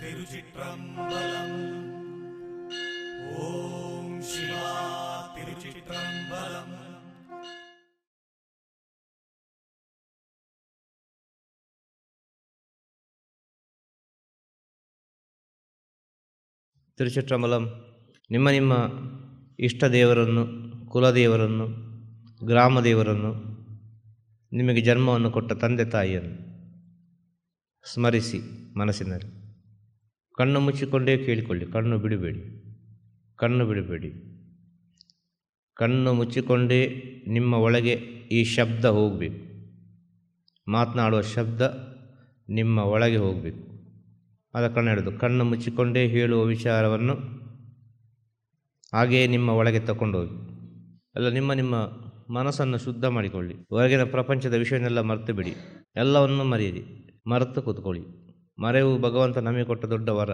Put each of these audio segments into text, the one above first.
திருச்சிற்றம்பலம் ஓம் சிவா திருச்சிற்றம்பலம் ತಿರುಚಿಟ್ರಂಬಲಂ ನಿಮ್ಮ ನಿಮ್ಮ ಇಷ್ಟ ದೇವರನ್ನು ಕುಲದೇವರನ್ನು ಗ್ರಾಮ ದೇವರನ್ನು ನಿಮಗೆ ಜನ್ಮವನ್ನು ಕೊಟ್ಟ ತಂದೆ ತಾಯಿಯನ್ನು ಸ್ಮರಿಸಿ ಮನಸ್ಸಿನಲ್ಲಿ ಕಣ್ಣು ಮುಚ್ಚಿಕೊಂಡೇ ಕೇಳಿಕೊಳ್ಳಿ. ಕಣ್ಣು ಬಿಡಬೇಡಿ. ಕಣ್ಣು ಬಿಡಬೇಡಿ. ಕಣ್ಣು ಮುಚ್ಚಿಕೊಂಡೇ ನಿಮ್ಮ ಒಳಗೆ ಈ ಶಬ್ದ ಹೋಗಬೇಕು. ಮಾತನಾಡುವ ಶಬ್ದ ನಿಮ್ಮ ಒಳಗೆ ಹೋಗಬೇಕು. ಆದ ಕಣ್ಣು ಹೇಳೋದು, ಕಣ್ಣು ಮುಚ್ಚಿಕೊಂಡೇ ಹೇಳುವ ವಿಚಾರವನ್ನು ಹಾಗೆಯೇ ನಿಮ್ಮ ಒಳಗೆ ತಗೊಂಡೋಗಿ ಅಲ್ಲ, ನಿಮ್ಮ ನಿಮ್ಮ ಮನಸ್ಸನ್ನು ಶುದ್ಧ ಮಾಡಿಕೊಳ್ಳಿ. ಹೊರಗಿನ ಪ್ರಪಂಚದ ವಿಷಯನೆಲ್ಲ ಮರೆತು ಬಿಡಿ ಎಲ್ಲವನ್ನು ಮರೆಯಿರಿ. ಮರೆತು ಕೂತ್ಕೊಳ್ಳಿ. ಮರೆವು ಭಗವಂತ ನಮಗೆ ಕೊಟ್ಟ ದೊಡ್ಡ ವರ.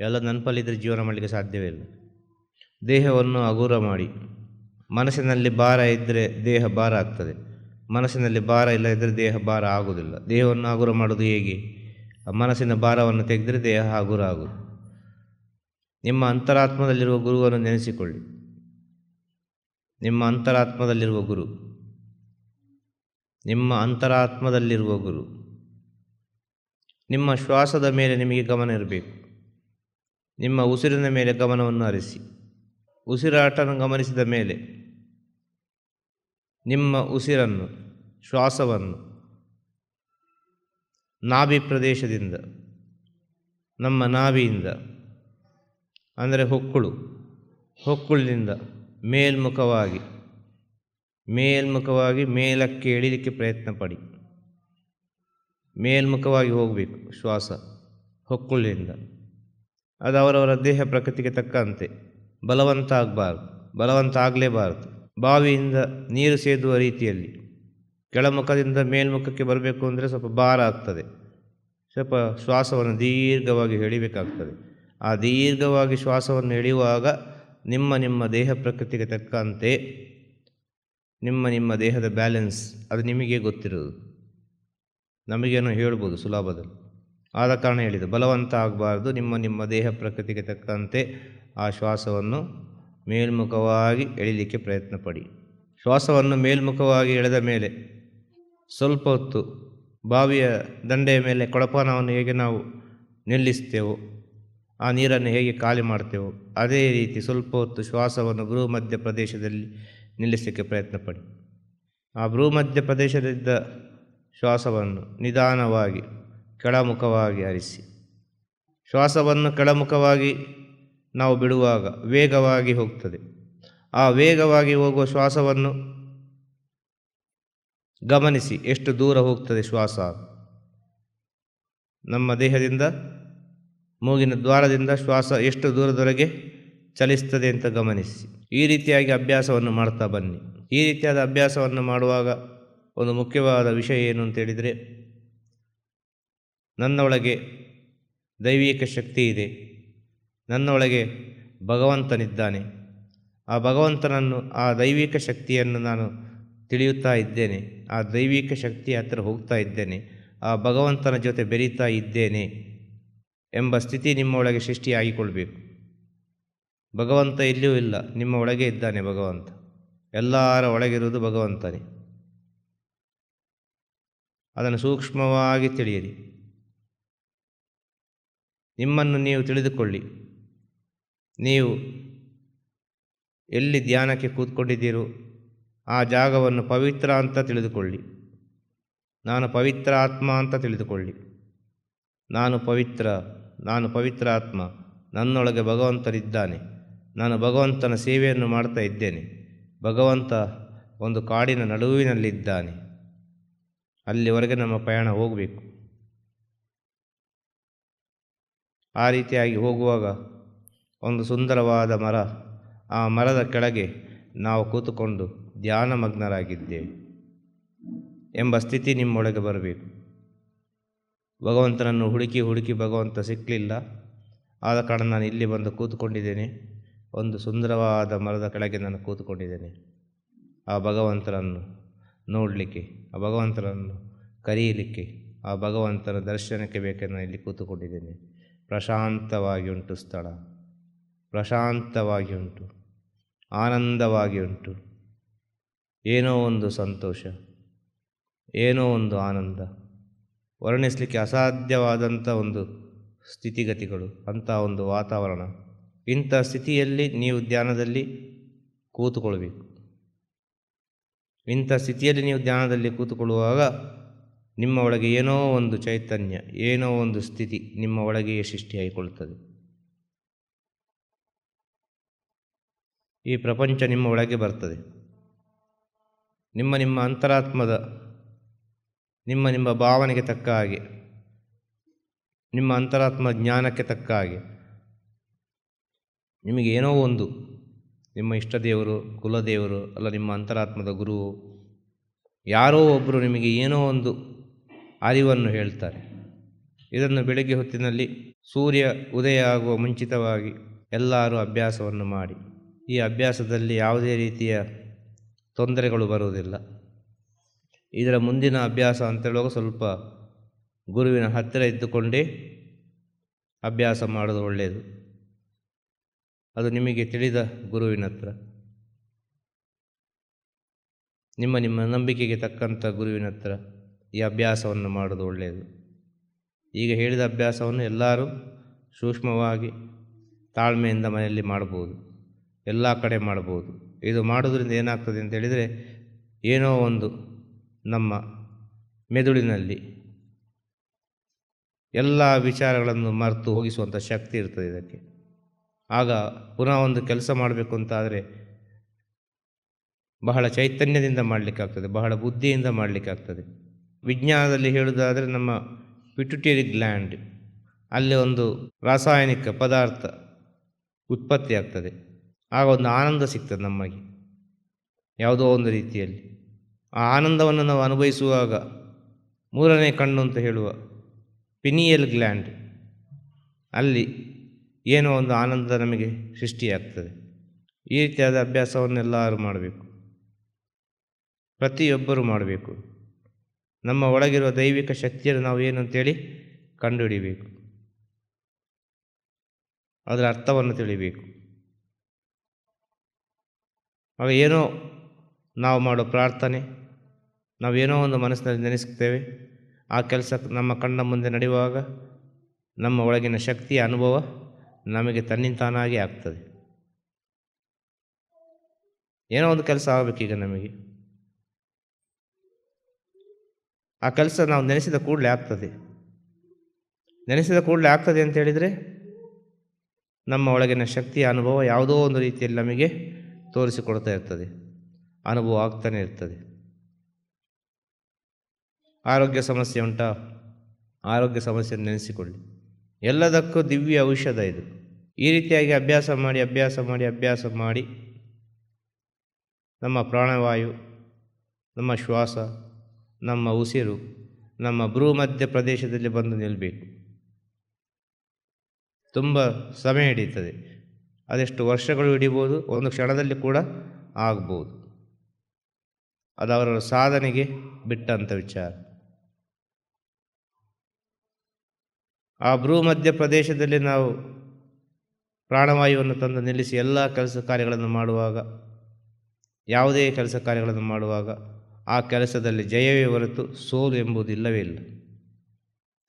ಎಲ್ಲ ನೆನಪಲ್ಲಿದ್ದರೆ ಜೀವನ ಮಾಡಲಿಕ್ಕೆ ಸಾಧ್ಯವೇ ಇಲ್ಲ. ದೇಹವನ್ನು ಹಗುರ ಮಾಡಿ. ಮನಸ್ಸಿನಲ್ಲಿ ಭಾರ ಇದ್ದರೆ ದೇಹ ಭಾರ ಆಗ್ತದೆ. ಮನಸ್ಸಿನಲ್ಲಿ ಭಾರ ಇಲ್ಲದಿದ್ದರೆ ದೇಹ ಭಾರ ಆಗುವುದಿಲ್ಲ. ದೇಹವನ್ನು ಹಗುರ ಮಾಡೋದು ಹೇಗೆ? ಮನಸ್ಸಿನ ಭಾರವನ್ನು ತೆಗೆದರೆ ದೇಹ ಹಗುರ ಆಗುವುದು. ನಿಮ್ಮ ಅಂತರಾತ್ಮದಲ್ಲಿರುವ ಗುರುವನ್ನು ನೆನೆಸಿಕೊಳ್ಳಿ. ನಿಮ್ಮ ಅಂತರಾತ್ಮದಲ್ಲಿರುವ ಗುರು. ನಿಮ್ಮ ಅಂತರಾತ್ಮದಲ್ಲಿರುವ ಗುರು. ನಿಮ್ಮ ಶ್ವಾಸದ ಮೇಲೆ ನಿಮಗೆ ಗಮನ ಇರಬೇಕು. ನಿಮ್ಮ ಉಸಿರಿನ ಮೇಲೆ ಗಮನವನ್ನು ಹರಿಸಿ. ಉಸಿರಾಟವನ್ನು ಗಮನಿಸಿದ ಮೇಲೆ ನಿಮ್ಮ ಉಸಿರನ್ನು, ಶ್ವಾಸವನ್ನು ನಾಭಿ ಪ್ರದೇಶದಿಂದ, ನಮ್ಮ ನಾಭಿಯಿಂದ, ಅಂದರೆ ಹೊಕ್ಕುಳು, ಹೊಕ್ಕುಳಿನಿಂದ ಮೇಲ್ಮುಖವಾಗಿ ಮೇಲ್ಮುಖವಾಗಿ ಮೇಲಕ್ಕೆ ಇಳಿಲಿಕ್ಕೆ ಪ್ರಯತ್ನ ಪಡಿ ಮೇಲ್ಮುಖವಾಗಿ ಹೋಗಬೇಕು, ಶ್ವಾಸ ಹೊಕ್ಕುಳಿನಿಂದ ಅದು ಅವರವರ ದೇಹ ಪ್ರಕೃತಿಗೆ ತಕ್ಕಂತೆ. ಬಲವಂತ ಆಗಬಾರ್ದು ಬಲವಂತ ಆಗಲೇಬಾರದು ಬಾವಿಯಿಂದ ನೀರು ಸೇದುವ ರೀತಿಯಲ್ಲಿ. ಕೆಳಮುಖದಿಂದ ಮೇಲ್ಮುಖಕ್ಕೆ ಬರಬೇಕು ಅಂದರೆ ಸ್ವಲ್ಪ ಭಾರ ಆಗ್ತದೆ. ಸ್ವಲ್ಪ ಶ್ವಾಸವನ್ನು ದೀರ್ಘವಾಗಿ ಎಳಿಬೇಕಾಗ್ತದೆ. ಆ ದೀರ್ಘವಾಗಿ ಶ್ವಾಸವನ್ನು ಎಳೆಯುವಾಗ ನಿಮ್ಮ ನಿಮ್ಮ ದೇಹ ಪ್ರಕೃತಿಗೆ ತಕ್ಕಂತೆ, ನಿಮ್ಮ ನಿಮ್ಮ ದೇಹದ ಬ್ಯಾಲೆನ್ಸ್ ಅದು ನಿಮಗೆ ಗೊತ್ತಿರೋದು ನಮಗೇನೋ ಹೇಳ್ಬೋದು ಸುಲಭದಲ್ಲಿ. ಆದ ಕಾರಣ ಹೇಳಿದೆ, ಬಲವಂತ ಆಗಬಾರ್ದು, ನಿಮ್ಮ ನಿಮ್ಮ ದೇಹ ಪ್ರಕೃತಿಗೆ ತಕ್ಕಂತೆ ಆ ಶ್ವಾಸವನ್ನು ಮೇಲ್ಮುಖವಾಗಿ ಎಳಿಲಿಕ್ಕೆ ಪ್ರಯತ್ನ ಪಡಿ ಶ್ವಾಸವನ್ನು ಮೇಲ್ಮುಖವಾಗಿ ಎಳೆದ ಮೇಲೆ ಸ್ವಲ್ಪ ಹೊತ್ತು ಬಾವಿಯ ದಂಡೆಯ ಮೇಲೆ ಕೊಳಪಾನವನ್ನು ಹೇಗೆ ನಾವು ನಿಲ್ಲಿಸ್ತೇವೋ, ಆ ನೀರನ್ನು ಹೇಗೆ ಖಾಲಿ ಮಾಡ್ತೇವೋ, ಅದೇ ರೀತಿ ಸ್ವಲ್ಪ ಹೊತ್ತು ಶ್ವಾಸವನ್ನು ಭ್ರೂಮಧ್ಯ ಪ್ರದೇಶದಲ್ಲಿ ನಿಲ್ಲಿಸಲಿಕ್ಕೆ ಪ್ರಯತ್ನ ಪಡಿ ಆ ಭ್ರೂಮಧ್ಯ ಪ್ರದೇಶದಿಂದ ಶ್ವಾಸವನ್ನು ನಿಧಾನವಾಗಿ, ಕೆಳಮುಖವಾಗಿ ಹರಿಸಿ. ಶ್ವಾಸವನ್ನು ಕೆಳಮುಖವಾಗಿ ನಾವು ಬಿಡುವಾಗ ವೇಗವಾಗಿ ಹೋಗ್ತದೆ. ಆ ವೇಗವಾಗಿ ಹೋಗುವ ಶ್ವಾಸವನ್ನು ಗಮನಿಸಿ ಎಷ್ಟು ದೂರ ಹೋಗ್ತದೆ ಶ್ವಾಸ. ನಮ್ಮ ದೇಹದಿಂದ, ಮೂಗಿನ ದ್ವಾರದಿಂದ ಶ್ವಾಸ ಎಷ್ಟು ದೂರದವರೆಗೆ ಚಲಿಸ್ತದೆ ಅಂತ ಗಮನಿಸಿ. ಈ ರೀತಿಯಾಗಿ ಅಭ್ಯಾಸವನ್ನು ಮಾಡ್ತಾ ಬನ್ನಿ. ಈ ರೀತಿಯಾದ ಅಭ್ಯಾಸವನ್ನು ಮಾಡುವಾಗ ಒಂದು ಮುಖ್ಯವಾದ ವಿಷಯ ಏನು ಅಂತ ಹೇಳಿದರೆ, ನನ್ನೊಳಗೆ ದೈವಿಕ ಶಕ್ತಿ ಇದೆ. ನನ್ನೊಳಗೆ ಭಗವಂತನಿದ್ದಾನೆ. ಆ ಭಗವಂತನನ್ನು, ಆ ದೈವಿಕ ಶಕ್ತಿಯನ್ನು ನಾನು ತಿಳಿಯುತ್ತಾ ಇದ್ದೇನೆ. ಆ ದೈವಿಕ ಶಕ್ತಿ ಹತ್ತಿರ ಹೋಗ್ತಾ ಇದ್ದೇನೆ. ಆ ಭಗವಂತನ ಜೊತೆ ಬೆರೀತಾ ಇದ್ದೇನೆ ಎಂಬ ಸ್ಥಿತಿ ನಿಮ್ಮ ಒಳಗೆ ಸೃಷ್ಟಿಯಾಗಿಕೊಳ್ಬೇಕು. ಭಗವಂತ ಎಲ್ಲಿಯೂ ಇಲ್ಲ. ನಿಮ್ಮ ಒಳಗೆ ಇದ್ದಾನೆ ಭಗವಂತ. ಎಲ್ಲರ ಒಳಗಿರುವುದು ಭಗವಂತನೇ. ಅದನ್ನು ಸೂಕ್ಷ್ಮವಾಗಿ ತಿಳಿಯಿರಿ. ನಿಮ್ಮನ್ನು ನೀವು ತಿಳಿದುಕೊಳ್ಳಿ. ನೀವು ಎಲ್ಲಿ ಧ್ಯಾನಕ್ಕೆ ಕೂತ್ಕೊಂಡಿದ್ದೀರೋ ಆ ಜಾಗವನ್ನು ಪವಿತ್ರ ಅಂತ ತಿಳಿದುಕೊಳ್ಳಿ. ನಾನು ಪವಿತ್ರ ಆತ್ಮ ಅಂತ ತಿಳಿದುಕೊಳ್ಳಿ. ನಾನು ಪವಿತ್ರ ನಾನು ಪವಿತ್ರ ಆತ್ಮ, ನನ್ನೊಳಗೆ ಭಗವಂತನಿದ್ದಾನೆ. ನಾನು ಭಗವಂತನ ಸೇವೆಯನ್ನು ಮಾಡ್ತಾ ಇದ್ದೇನೆ. ಭಗವಂತ ಒಂದು ಕಾಡಿನ ನಡುವಿನಲ್ಲಿದ್ದಾನೆ. ಅಲ್ಲಿವರೆಗೆ ನಮ್ಮ ಪ್ರಯಾಣ ಹೋಗಬೇಕು. ಆ ರೀತಿಯಾಗಿ ಹೋಗುವಾಗ ಒಂದು ಸುಂದರವಾದ ಮರ, ಆ ಮರದ ಕೆಳಗೆ ನಾವು ಕೂತುಕೊಂಡು ಧ್ಯಾನಮಗ್ನರಾಗಿದ್ದೇವೆ ಎಂಬ ಸ್ಥಿತಿ ನಿಮ್ಮೊಳಗೆ ಬರಬೇಕು. ಭಗವಂತನನ್ನು ಹುಡುಕಿ ಹುಡುಕಿ ಭಗವಂತ ಸಿಕ್ಕಲಿಲ್ಲ. ಆದ ಕಾರಣ ನಾನು ಇಲ್ಲಿ ಬಂದು ಕೂತುಕೊಂಡಿದ್ದೇನೆ. ಒಂದು ಸುಂದರವಾದ ಮರದ ಕೆಳಗೆ ನಾನು ಕೂತುಕೊಂಡಿದ್ದೇನೆ. ಆ ಭಗವಂತನನ್ನು ನೋಡಲಿಕ್ಕೆ, ಆ ಭಗವಂತನನ್ನು ಕರೆಯಲಿಕ್ಕೆ, ಆ ಭಗವಂತನ ದರ್ಶನಕ್ಕೆ ಬೇಕೆಂದು ಇಲ್ಲಿ ಕೂತುಕೊಂಡಿದ್ದೇನೆ. ಪ್ರಶಾಂತವಾಗಿ ಉಂಟು ಸ್ಥಳ. ಪ್ರಶಾಂತವಾಗಿ ಉಂಟು. ಆನಂದವಾಗಿ ಉಂಟು. ಏನೋ ಒಂದು ಸಂತೋಷ. ಏನೋ ಒಂದು ಆನಂದ. ವರ್ಣಿಸಲಿಕ್ಕೆ ಅಸಾಧ್ಯವಾದಂಥ ಒಂದು ಸ್ಥಿತಿಗತಿಗಳು, ಅಂಥ ಒಂದು ವಾತಾವರಣ. ಇಂಥ ಸ್ಥಿತಿಯಲ್ಲಿ ನೀವು ಧ್ಯಾನದಲ್ಲಿ ಕೂತುಕೊಳ್ಬೇಕು. ಇಂಥ ಸ್ಥಿತಿಯಲ್ಲಿ ನೀವು ಧ್ಯಾನದಲ್ಲಿ ಕೂತುಕೊಳ್ಳುವಾಗ ನಿಮ್ಮ ಒಳಗೆ ಏನೋ ಒಂದು ಚೈತನ್ಯ, ಏನೋ ಒಂದು ಸ್ಥಿತಿ ನಿಮ್ಮ ಒಳಗೆಯೇ ಸೃಷ್ಟಿಯಾಗಿಕೊಳ್ಳುತ್ತದೆ. ಈ ಪ್ರಪಂಚ ನಿಮ್ಮ ಒಳಗೆ ಬರ್ತದೆ. ನಿಮ್ಮ ನಿಮ್ಮ ಅಂತರಾತ್ಮದ, ನಿಮ್ಮ ನಿಮ್ಮ ಭಾವನೆಗೆ ತಕ್ಕ ಹಾಗೆ, ನಿಮ್ಮ ಅಂತರಾತ್ಮ ಜ್ಞಾನಕ್ಕೆ ತಕ್ಕ ಹಾಗೆ, ನಿಮಗೆ ಏನೋ ಒಂದು ನಿಮ್ಮ ಇಷ್ಟ ದೇವರು ಕುಲದೇವರು ಅಲ್ಲ ನಿಮ್ಮ ಅಂತರಾತ್ಮದ ಗುರು ಯಾರೋ ಒಬ್ಬರು ನಿಮಗೆ ಏನೋ ಒಂದು ಅರಿವನ್ನು ಹೇಳ್ತಾರೆ. ಇದನ್ನು ಬೆಳಗ್ಗೆ ಹೊತ್ತಿನಲ್ಲಿ ಸೂರ್ಯ ಉದಯ ಆಗುವ ಮುಂಚಿತವಾಗಿ ಎಲ್ಲರೂ ಅಭ್ಯಾಸವನ್ನು ಮಾಡಿ. ಈ ಅಭ್ಯಾಸದಲ್ಲಿ ಯಾವುದೇ ರೀತಿಯ ತೊಂದರೆಗಳು ಬರುವುದಿಲ್ಲ. ಇದರ ಮುಂದಿನ ಅಭ್ಯಾಸ ಅಂತ ಹೇಳುವಾಗ ಸ್ವಲ್ಪ ಗುರುವಿನ ಹತ್ತಿರ ಇದ್ದುಕೊಂಡೇ ಅಭ್ಯಾಸ ಮಾಡೋದು ಒಳ್ಳೆಯದು. ಅದು ನಿಮಗೆ ತಿಳಿದ ಗುರುವಿನ ಹತ್ರ ನಿಮ್ಮ ನಿಮ್ಮ ನಂಬಿಕೆಗೆ ತಕ್ಕಂಥ ಗುರುವಿನ ಹತ್ರ ಈ ಅಭ್ಯಾಸವನ್ನು ಮಾಡೋದು ಒಳ್ಳೆಯದು. ಈಗ ಹೇಳಿದ ಅಭ್ಯಾಸವನ್ನು ಎಲ್ಲರೂ ಸೂಕ್ಷ್ಮವಾಗಿ ತಾಳ್ಮೆಯಿಂದ ಮನೆಯಲ್ಲಿ ಮಾಡ್ಬೋದು. ಎಲ್ಲ ಕಡೆ ಮಾಡ್ಬೋದು. ಇದು ಮಾಡೋದ್ರಿಂದ ಏನಾಗ್ತದೆ ಅಂತ ಹೇಳಿದರೆ, ಏನೋ ಒಂದು ನಮ್ಮ ಮೆದುಳಿನಲ್ಲಿ ಎಲ್ಲ ವಿಚಾರಗಳನ್ನು ಮರೆತು ಹೋಗಿಸುವಂಥ ಶಕ್ತಿ ಇರ್ತದೆ ಇದಕ್ಕೆ. ಆಗ ಪುನಃ ಒಂದು ಕೆಲಸ ಮಾಡಬೇಕು ಅಂತಾದರೆ ಬಹಳ ಚೈತನ್ಯದಿಂದ ಮಾಡಲಿಕ್ಕಾಗ್ತದೆ, ಬಹಳ ಬುದ್ಧಿಯಿಂದ ಮಾಡಲಿಕ್ಕಾಗ್ತದೆ. ವಿಜ್ಞಾನದಲ್ಲಿ ಹೇಳುವುದಾದರೆ ನಮ್ಮ ಪಿಟುಟರಿ ಗ್ಲ್ಯಾಂಡ್ ಅಲ್ಲಿ ಒಂದು ರಾಸಾಯನಿಕ ಪದಾರ್ಥ ಉತ್ಪತ್ತಿ ಆಗ್ತದೆ. ಆಗ ಒಂದು ಆನಂದ ಸಿಗ್ತದೆ ನಮಗೆ, ಯಾವುದೋ ಒಂದು ರೀತಿಯಲ್ಲಿ. ಆ ಆನಂದವನ್ನು ನಾವು ಅನುಭವಿಸುವಾಗ ಮೂರನೇ ಕಣ್ಣು ಅಂತ ಹೇಳುವ ಪಿನಿಯಲ್ ಗ್ಲ್ಯಾಂಡ್ ಅಲ್ಲಿ ಏನೋ ಒಂದು ಆನಂದ ನಮಗೆ ಸೃಷ್ಟಿಯಾಗ್ತದೆ. ಈ ರೀತಿಯಾದ ಅಭ್ಯಾಸವನ್ನೆಲ್ಲರೂ ಮಾಡಬೇಕು. ಪ್ರತಿಯೊಬ್ಬರೂ ಮಾಡಬೇಕು. ನಮ್ಮ ಒಳಗಿರುವ ದೈವಿಕ ಶಕ್ತಿಯನ್ನು ನಾವು ಏನು ಅಂತೇಳಿ ಕಂಡುಹಿಡಿಬೇಕು. ಅದರ ಅರ್ಥವನ್ನು ತಿಳಿಬೇಕು. ಆಗ ಏನೋ ನಾವು ಮಾಡೋ ಪ್ರಾರ್ಥನೆ ನಾವೇನೋ ಒಂದು ಮನಸ್ಸಿನಲ್ಲಿ ನೆನೆಸ್ತೇವೆ. ಆ ಕೆಲಸ ನಮ್ಮ ಕಣ್ಣ ಮುಂದೆ ನಡೆಯುವಾಗ ನಮ್ಮ ಒಳಗಿನ ಶಕ್ತಿಯ ಅನುಭವ ನಮಗೆ ತನ್ನಿಂತಾನಾಗಿ ಆಗ್ತದೆ. ಏನೋ ಒಂದು ಕೆಲಸ ಆಗಬೇಕೀಗ ನಮಗೆ. ಆ ಕೆಲಸ ನಾವು ನೆನೆಸಿದ ಕೂಡಲೇ ಆಗ್ತದೆ. ನೆನೆಸಿದ ಕೂಡಲೇ ಆಗ್ತದೆ ಅಂತ ಹೇಳಿದರೆ ನಮ್ಮ ಒಳಗಿನ ಶಕ್ತಿಯ ಅನುಭವ ಯಾವುದೋ ಒಂದು ರೀತಿಯಲ್ಲಿ ನಮಗೆ ತೋರಿಸಿಕೊಡ್ತಾ ಇರ್ತದೆ. ಅನುಭವ ಆಗ್ತಾನೆ ಇರ್ತದೆ. ಆರೋಗ್ಯ ಸಮಸ್ಯೆ ಉಂಟಾ? ಆರೋಗ್ಯ ಸಮಸ್ಯೆ ನೆನೆಸಿಕೊಳ್ಳಿ. ಎಲ್ಲದಕ್ಕೂ ದಿವ್ಯ ಔಷಧ ಇದು. ಈ ರೀತಿಯಾಗಿ ಅಭ್ಯಾಸ ಮಾಡಿ ಅಭ್ಯಾಸ ಮಾಡಿ ಅಭ್ಯಾಸ ಮಾಡಿ ನಮ್ಮ ಪ್ರಾಣವಾಯು, ನಮ್ಮ ಶ್ವಾಸ, ನಮ್ಮ ಉಸಿರು, ನಮ್ಮ ಭ್ರೂಮಧ್ಯ ಪ್ರದೇಶದಲ್ಲಿ ಬಂದು ನಿಲ್ಲಬೇಕು ತುಂಬ ಸಮಯ ಹಿಡಿಯುತ್ತದೆ. ಅದೆಷ್ಟು ವರ್ಷಗಳು ಹಿಡಿಬೋದು, ಒಂದು ಕ್ಷಣದಲ್ಲಿ ಕೂಡ ಆಗ್ಬೋದು. ಅವರ ಸಾಧನೆಗೆ ಬಿಟ್ಟಂಥ ವಿಚಾರ. ಆ ಭ್ರೂಮಧ್ಯ ಪ್ರದೇಶದಲ್ಲಿ ನಾವು ಪ್ರಾಣವಾಯುವನ್ನು ತಂದು ನಿಲ್ಲಿಸಿ ಎಲ್ಲ ಕೆಲಸ ಕಾರ್ಯಗಳನ್ನು ಮಾಡುವಾಗ, ಯಾವುದೇ ಕೆಲಸ ಕಾರ್ಯಗಳನ್ನು ಮಾಡುವಾಗ ಆ ಕೆಲಸದಲ್ಲಿ ಜಯವೇ ಹೊರತು ಸೋಲು ಎಂಬುದು ಇಲ್ಲವೇ ಇಲ್ಲ.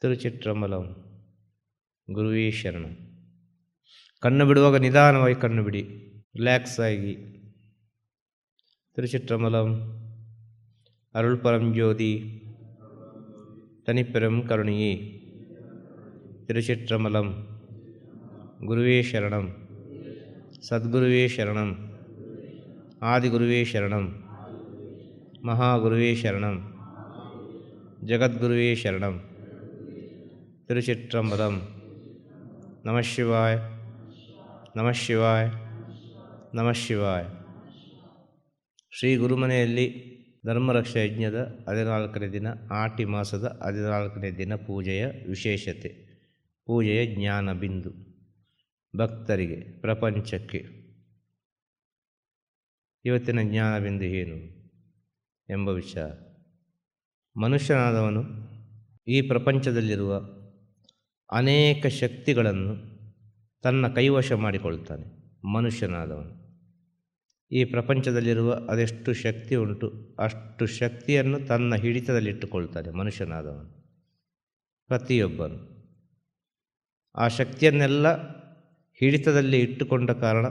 ತಿರುಚಿಟ್ರಮಲಂ. ಗುರುವೇ ಶರಣ. ಕಣ್ಣು ಬಿಡುವಾಗ ನಿಧಾನವಾಗಿ ಕಣ್ಣು ಬಿಡಿ, ರಿಲ್ಯಾಕ್ಸ್ ಆಗಿ. ತಿರುಚಿತ್ರಮಲಂ ಅರುಳ್ ಪರಂ ಜ್ಯೋತಿ. ತನಿಪೆರಂ ಕರುಣಿಯೇ. ತಿರುಚಿಟ್ರಮಲಂ ಗುರುವೇ ಶರಣಂ ಸದ್ಗುರುವೇ ಶರಣಂ ಆದಿಗುರುವೇ ಶರಣಂ ಮಹಾಗುರುವೇ ಶರಣಂ ಜಗದ್ಗುರುವೇ ಶರಣಂ ತಿರುಚಿತ್ರಮಲಂ ನಮಃ ಶಿವಾಯ ನಮಃ ಶಿವಾಯ ನಮಃ ಶಿವಾಯ ಶ್ರೀ ಗುರುಮನೆಯಲ್ಲಿ ಧರ್ಮರಕ್ಷಾ ಯಜ್ಞದ ಹದಿನಾಲ್ಕನೇ ದಿನ ಆಟಿ ಮಾಸದ ಹದಿನಾಲ್ಕನೇ ದಿನ ಪೂಜೆಯ ವಿಶೇಷತೆ ಪೂಜೆಯ ಜ್ಞಾನ ಬಿಂದು. ಭಕ್ತರಿಗೆ, ಪ್ರಪಂಚಕ್ಕೆ. ಇವತ್ತಿನ ಜ್ಞಾನ ಬಿಂದು ಏನು ಎಂಬ ವಿಚಾರ. ಮನುಷ್ಯನಾದವನು ಈ ಪ್ರಪಂಚದಲ್ಲಿರುವ ಅನೇಕ ಶಕ್ತಿಗಳನ್ನು ತನ್ನ ಕೈವಶ ಮಾಡಿಕೊಳ್ತಾನೆ. ಮನುಷ್ಯನಾದವನು. ಈ ಪ್ರಪಂಚದಲ್ಲಿರುವ ಅದೆಷ್ಟು ಶಕ್ತಿ ಉಂಟು, ಅಷ್ಟು ಶಕ್ತಿಯನ್ನು ತನ್ನ ಹಿಡಿತದಲ್ಲಿಟ್ಟುಕೊಳ್ತಾನೆ ಮನುಷ್ಯನಾದವನು. ಪ್ರತಿಯೊಬ್ಬನು. ಆ ಶಕ್ತಿಯನ್ನೆಲ್ಲ ಹಿಡಿತದಲ್ಲಿ ಇಟ್ಟುಕೊಂಡ ಕಾರಣ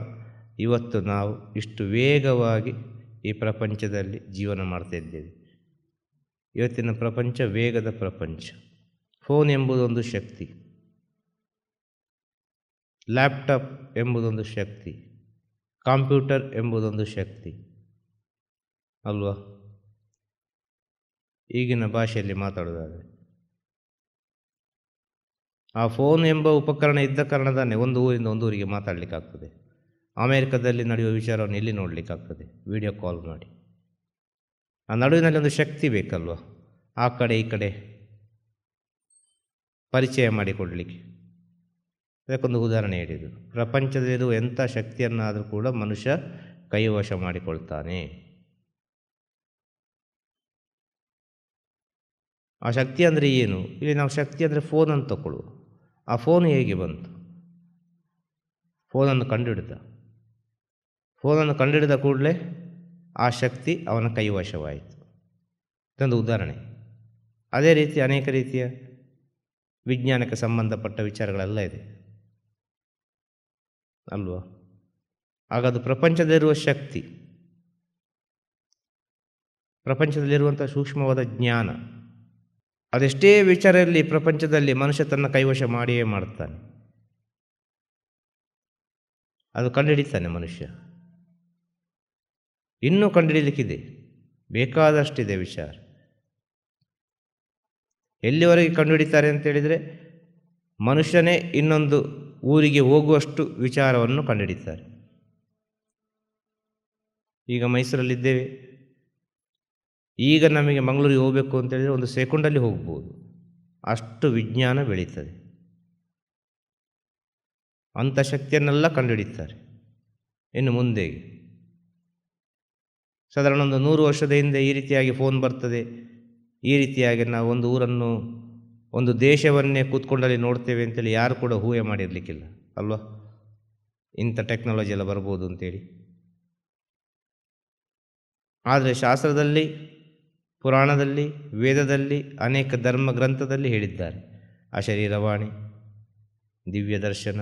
ಇವತ್ತು ನಾವು ಇಷ್ಟು ವೇಗವಾಗಿ ಈ ಪ್ರಪಂಚದಲ್ಲಿ ಜೀವನ ಮಾಡ್ತಾ ಇದ್ದೇವೆ. ಇವತ್ತಿನ ಪ್ರಪಂಚ ವೇಗದ ಪ್ರಪಂಚ. ಫೋನ್ ಎಂಬುದೊಂದು ಶಕ್ತಿ. ಲ್ಯಾಪ್ಟಾಪ್ ಎಂಬುದೊಂದು ಶಕ್ತಿ. ಕಂಪ್ಯೂಟರ್ ಎಂಬುದೊಂದು ಶಕ್ತಿ. ಅಲ್ವಾ? ಈಗಿನ ಭಾಷೆಯಲ್ಲಿ ಮಾತಾಡೋದಾದರೆ. ಆ ಫೋನ್ ಎಂಬ ಉಪಕರಣ ಇದ್ದ ಕಾರಣದಾನೆ ಒಂದು ಊರಿಂದ ಒಂದು ಊರಿಗೆ ಮಾತಾಡಲಿಕ್ಕಾಗ್ತದೆ. ಅಮೇರಿಕದಲ್ಲಿ ನಡೆಯುವ ವಿಚಾರವನ್ನು ಇಲ್ಲಿ ನೋಡಲಿಕ್ಕಾಗ್ತದೆ. ವಿಡಿಯೋ ಕಾಲ್ ಮಾಡಿ. ಆ ನಡುವಿನಲ್ಲಿ ಒಂದು ಶಕ್ತಿ ಬೇಕಲ್ವ? ಆ ಕಡೆ ಈ ಕಡೆ ಪರಿಚಯ ಮಾಡಿಕೊಡಲಿಕ್ಕೆ ಅದಕ್ಕೊಂದು ಉದಾಹರಣೆ ಹೇಳಿದರು ಪ್ರಪಂಚದಲ್ಲಿರುವ ಎಂಥ ಶಕ್ತಿಯನ್ನಾದರೂ ಕೂಡ ಮನುಷ್ಯ ಕೈವಶ ಮಾಡಿಕೊಳ್ತಾನೆ. ಆ ಶಕ್ತಿ ಅಂದರೆ ಏನು? ಇಲ್ಲಿ ನಾವು ಶಕ್ತಿ ಅಂದರೆ ಫೋನನ್ನು ತಗೊಳ್ಳುವ. ಆ ಫೋನ್ ಹೇಗೆ ಬಂತು? ಫೋನನ್ನು ಕಂಡುಹಿಡಿದ. ಫೋನನ್ನು ಕಂಡುಹಿಡಿದ ಕೂಡಲೇ ಆ ಶಕ್ತಿ ಅವನ ಕೈವಶವಾಯಿತು. ಇದೊಂದು ಉದಾಹರಣೆ. ಅದೇ ರೀತಿ ಅನೇಕ ರೀತಿಯ ವಿಜ್ಞಾನಕ್ಕೆ ಸಂಬಂಧಪಟ್ಟ ವಿಚಾರಗಳೆಲ್ಲ ಇದೆ. ಅಲ್ವಾ? ಆಗ ಅದು ಪ್ರಪಂಚದಲ್ಲಿರುವ ಶಕ್ತಿ. ಪ್ರಪಂಚದಲ್ಲಿರುವಂಥ ಸೂಕ್ಷ್ಮವಾದ ಜ್ಞಾನ. ಅದೆಷ್ಟೇ ವಿಚಾರ ಇರಲಿ ಪ್ರಪಂಚದಲ್ಲಿ ಮನುಷ್ಯ ತನ್ನ ಕೈವಶ ಮಾಡಿಯೇ ಮಾಡ್ತಾನೆ. ಅದು ಕಂಡುಹಿಡಿತಾನೆ ಮನುಷ್ಯ. ಇನ್ನೂ ಕಂಡುಹಿಡಿಯಲಿಕ್ಕಿದೆ ಬೇಕಾದಷ್ಟಿದೆ ವಿಚಾರ. ಎಲ್ಲಿವರೆಗೆ ಕಂಡುಹಿಡಿತಾರೆ ಅಂತೇಳಿದರೆ ಮನುಷ್ಯನೇ ಇನ್ನೊಂದು ಊರಿಗೆ ಹೋಗುವಷ್ಟು ವಿಚಾರವನ್ನು ಕಂಡುಹಿಡಿತಾರೆ. ಈಗ ಮೈಸೂರಲ್ಲಿದ್ದೇವೆ. ಈಗ ನಮಗೆ ಮಂಗಳೂರಿಗೆ ಹೋಗಬೇಕು ಅಂತೇಳಿದರೆ ಒಂದು ಸೆಕೆಂಡಲ್ಲಿ ಹೋಗ್ಬೋದು. ಅಷ್ಟು ವಿಜ್ಞಾನ ಬೆಳೀತದೆ. ಅಂಥ ಶಕ್ತಿಯನ್ನೆಲ್ಲ ಕಂಡುಹಿಡಿತಾರೆ. ಇನ್ನು ಮುಂದೆ ಸಾಧಾರಣ ಒಂದು ನೂರು ವರ್ಷದ ಹಿಂದೆ ಈ ರೀತಿಯಾಗಿ ಫೋನ್ ಬರ್ತದೆ. ಈ ರೀತಿಯಾಗಿ ನಾವು ಒಂದು ಊರನ್ನು, ಒಂದು ದೇಶವನ್ನೇ ಕೂತ್ಕೊಂಡಲ್ಲಿ ನೋಡ್ತೇವೆ ಅಂತೇಳಿ ಯಾರು ಕೂಡ ಊಹೆ ಮಾಡಿರಲಿಕ್ಕಿಲ್ಲ. ಅಲ್ವಾ? ಇಂಥ ಟೆಕ್ನಾಲಜಿ ಎಲ್ಲ ಬರ್ಬೋದು ಅಂತೇಳಿ. ಆದರೆ ಶಾಸ್ತ್ರದಲ್ಲಿ ಪುರಾಣದಲ್ಲಿ, ವೇದದಲ್ಲಿ ಅನೇಕ ಧರ್ಮ ಗ್ರಂಥದಲ್ಲಿ ಹೇಳಿದ್ದಾರೆ. ಅಶರೀರವಾಣಿ, ದಿವ್ಯ ದರ್ಶನ,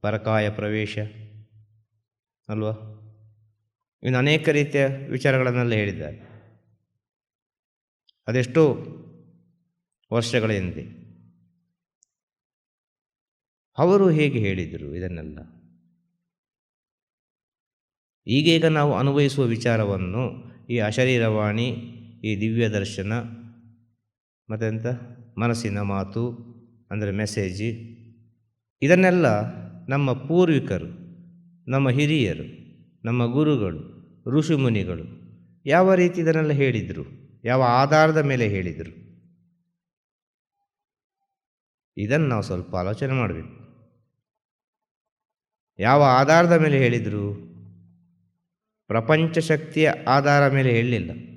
ಪರಕಾಯ ಪ್ರವೇಶ, ಅಲ್ವಾ? ಇನ್ನು ಅನೇಕ ರೀತಿಯ ವಿಚಾರಗಳನ್ನೆಲ್ಲ ಹೇಳಿದ್ದಾರೆ. ಅದೆಷ್ಟೋ ವರ್ಷಗಳ ಹಿಂದೆ. ಅವರು ಹೇಗೆ ಹೇಳಿದರು ಇದನ್ನೆಲ್ಲ? ಈಗೀಗ ನಾವು ಅನುಭವಿಸುವ ವಿಚಾರವನ್ನು ಈ ಅಶರೀರವಾಣಿ ಈ ದಿವ್ಯ ದರ್ಶನ ಮತ್ತೆಂತ ಮನಸ್ಸಿನ ಮಾತು, ಅಂದರೆ ಮೆಸೇಜ್ ಇದನ್ನೆಲ್ಲ ನಮ್ಮ ಪೂರ್ವಿಕರು, ನಮ್ಮ ಹಿರಿಯರು, ನಮ್ಮ ಗುರುಗಳು ಋಷಿಮುನಿಗಳು ಯಾವ ರೀತಿ ಇದನ್ನೆಲ್ಲ ಹೇಳಿದರು? ಯಾವ ಆಧಾರದ ಮೇಲೆ ಹೇಳಿದರು? ಇದನ್ನು ನಾವು ಸ್ವಲ್ಪ ಆಲೋಚನೆ ಮಾಡಬೇಕು. ಯಾವ ಆಧಾರದ ಮೇಲೆ ಹೇಳಿದರು? ಪ್ರಪಂಚ ಶಕ್ತಿಯ ಆಧಾರ ಮೇಲೆ ಹೇಳಲಿಲ್ಲ.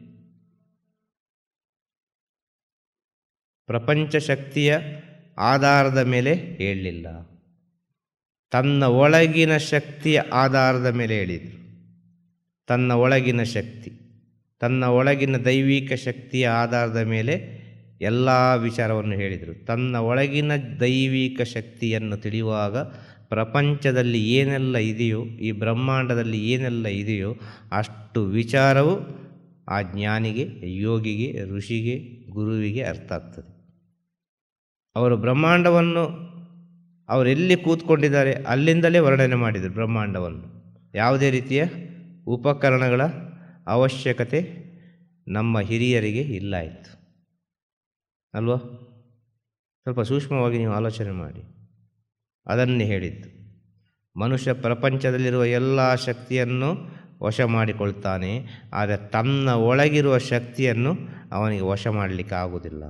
ಪ್ರಪಂಚ ಶಕ್ತಿಯ ಆಧಾರದ ಮೇಲೆ ಹೇಳಲಿಲ್ಲ ತನ್ನ ಒಳಗಿನ ಶಕ್ತಿಯ ಆಧಾರದ ಮೇಲೆ ಹೇಳಿದರು ತನ್ನ ಒಳಗಿನ ಶಕ್ತಿ, ತನ್ನ ಒಳಗಿನ ದೈವಿಕ ಶಕ್ತಿಯ ಆಧಾರದ ಮೇಲೆ ಎಲ್ಲ ವಿಚಾರವನ್ನು ಹೇಳಿದರು. ತನ್ನ ಒಳಗಿನ ದೈವಿಕ ಶಕ್ತಿಯನ್ನು ತಿಳಿಯುವಾಗ ಪ್ರಪಂಚದಲ್ಲಿ ಏನೆಲ್ಲ ಇದೆಯೋ, ಈ ಬ್ರಹ್ಮಾಂಡದಲ್ಲಿ ಏನೆಲ್ಲ ಇದೆಯೋ ಅಷ್ಟು ವಿಚಾರವು ಆ ಜ್ಞಾನಿಗೆ, ಯೋಗಿಗೆ, ಋಷಿಗೆ, ಗುರುವಿಗೆ ಅರ್ಥ ಆಗ್ತದೆ. ಅವರು ಬ್ರಹ್ಮಾಂಡವನ್ನು ಅವರೆಲ್ಲಿ ಕೂತ್ಕೊಂಡಿದ್ದಾರೆ ಅಲ್ಲಿಂದಲೇ ವರ್ಣನೆ ಮಾಡಿದರು ಬ್ರಹ್ಮಾಂಡವನ್ನು. ಯಾವುದೇ ರೀತಿಯ ಉಪಕರಣಗಳ ಅವಶ್ಯಕತೆ ನಮ್ಮ ಹಿರಿಯರಿಗೆ ಇಲ್ಲ ಆಯಿತು. ಅಲ್ವಾ? ಸ್ವಲ್ಪ ಸೂಕ್ಷ್ಮವಾಗಿ ನೀವು ಆಲೋಚನೆ ಮಾಡಿ. ಅದನ್ನೇ ಹೇಳಿದ್ದು. ಮನುಷ್ಯ ಪ್ರಪಂಚದಲ್ಲಿರುವ ಎಲ್ಲ ಶಕ್ತಿಯನ್ನು ವಶ ಮಾಡಿಕೊಳ್ತಾನೆ, ಆದರೆ ತನ್ನ ಒಳಗಿರುವ ಶಕ್ತಿಯನ್ನು ಅವನಿಗೆ ವಶ ಮಾಡಲಿಕ್ಕೆ ಆಗುವುದಿಲ್ಲ.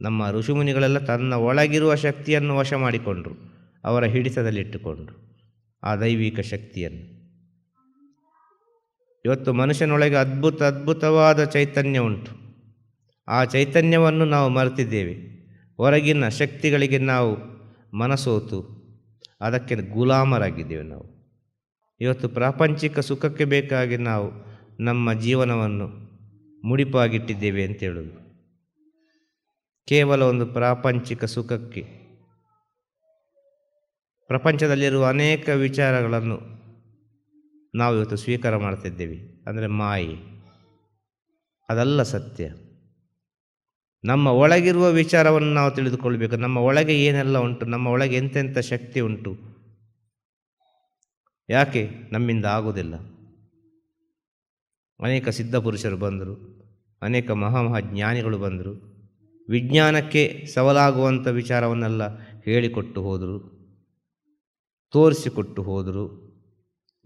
ನಮ್ಮ ಋಷಿಮುನಿಗಳೆಲ್ಲ ತನ್ನ ಒಳಗಿರುವ ಶಕ್ತಿಯನ್ನು ವಶ ಮಾಡಿಕೊಂಡರು. ಅವರ ಹಿಡಿತದಲ್ಲಿಟ್ಟುಕೊಂಡರು. ಆ ದೈವಿಕ ಶಕ್ತಿಯನ್ನು. ಇವತ್ತು ಮನುಷ್ಯನೊಳಗೆ ಅದ್ಭುತ ಅದ್ಭುತವಾದ ಚೈತನ್ಯ ಉಂಟು. ಆ ಚೈತನ್ಯವನ್ನು ನಾವು ಮರೆತಿದ್ದೇವೆ. ಹೊರಗಿನ ಶಕ್ತಿಗಳಿಗೆ ನಾವು ಮನಸೋತು. ಅದಕ್ಕೆ ಗುಲಾಮರಾಗಿದ್ದೇವೆ ನಾವು. ಇವತ್ತು ಪ್ರಾಪಂಚಿಕ ಸುಖಕ್ಕೆ ಬೇಕಾಗಿ ನಾವು ನಮ್ಮ ಜೀವನವನ್ನು ಮುಡಿಪಾಗಿಟ್ಟಿದ್ದೇವೆ ಅಂತ ಹೇಳೋದು. ಕೇವಲ ಒಂದು ಪ್ರಾಪಂಚಿಕ ಸುಖಕ್ಕೆ. ಪ್ರಪಂಚದಲ್ಲಿರುವ ಅನೇಕ ವಿಚಾರಗಳನ್ನು ನಾವು ಇವತ್ತು ಸ್ವೀಕಾರ ಮಾಡ್ತಿದ್ದೇವೆ. ಅಂದರೆ ಮಾಯಿ. ಅದಲ್ಲ ಸತ್ಯ. ನಮ್ಮ ಒಳಗಿರುವ ವಿಚಾರವನ್ನು ನಾವು ತಿಳಿದುಕೊಳ್ಬೇಕು. ನಮ್ಮ ಒಳಗೆ ಏನೆಲ್ಲ ಉಂಟು, ನಮ್ಮ ಒಳಗೆ ಎಂತೆಂಥ ಶಕ್ತಿ ಉಂಟು. ಯಾಕೆ? ನಮ್ಮಿಂದ ಆಗುವುದಿಲ್ಲ. ಅನೇಕ ಸಿದ್ಧ ಪುರುಷರು ಬಂದರು. ಅನೇಕ ಮಹಾಮಹಾಜ್ಞಾನಿಗಳು ಬಂದರು. ವಿಜ್ಞಾನಕ್ಕೆ ಸವಾಲಾಗುವಂಥ ವಿಚಾರವನ್ನೆಲ್ಲ ಹೇಳಿಕೊಟ್ಟು ಹೋದರು, ತೋರಿಸಿಕೊಟ್ಟು ಹೋದರು.